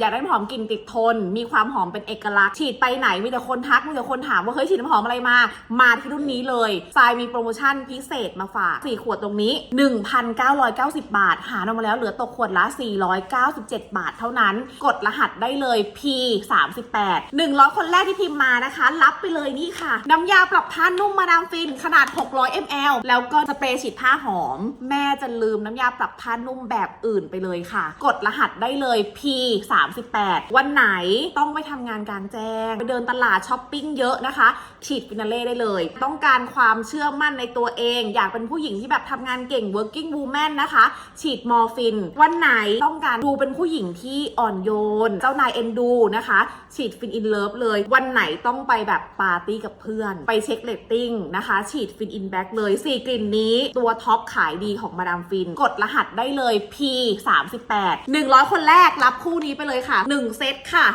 อยากได้น้ำหอมกลิ่นติดทน มีความหอมเป็นเอกลักษณ์ ฉีดไปไหนมีแต่คนทักมีแต่คนถามว่าเฮ้ยฉีดน้ำหอมอะไรมา มาที่รุ่นนี้เลยทรายมีโปรโมชั่นพิเศษมาฝาก 4 ขวดตรงนี้ 1,990 บาท หารออกมาแล้วเหลือตกขวดละ 497 บาทเท่านั้น กดรหัสได้เลย P 3 8 100 คนแรกที่พิมพ์มานะคะ รับไปเลยนี่ค่ะ น้ำยาปรับผ้านุ่มมาดามฟินขนาด 600 ml แล้วก็สเปรย์ฉีดผ้าหอม แม่จะลืมน้ำยาปรับผ้านุ่มแบบอื่นไปเลยค่ะ กดรหัสได้เลย P 38 วันไหนต้องไปทำงานกลางแจ้ง ไปเดินตลาดช้อปปิ้งเยอะนะคะ ฉีดฟินาเล่ได้เลย ต้องการความเชื่อมั่นในตัวเอง อยากเป็นผู้หญิงที่แบบทำงานเก่ง working woman นะคะ ฉีดมอร์ฟิน วันไหนต้องการดูเป็นผู้หญิงที่อ่อนโยน เจ้านายเอ็นดูนะคะ ฉีดฟินอินเลิฟเลย วันไหนต้องไปแบบปาร์ตี้กับเพื่อน ไปเช็คเลตติ้งนะคะ ฉีดฟินอินแบ็กเลย4กลิ่นนี้ตัวท็อปขายดีของมาดามฟิน กดรหัสได้เลย P 3 8 100 คนแรกรับคู่นี้ไปเลยเลยค่ะ 1 เซตค่ะ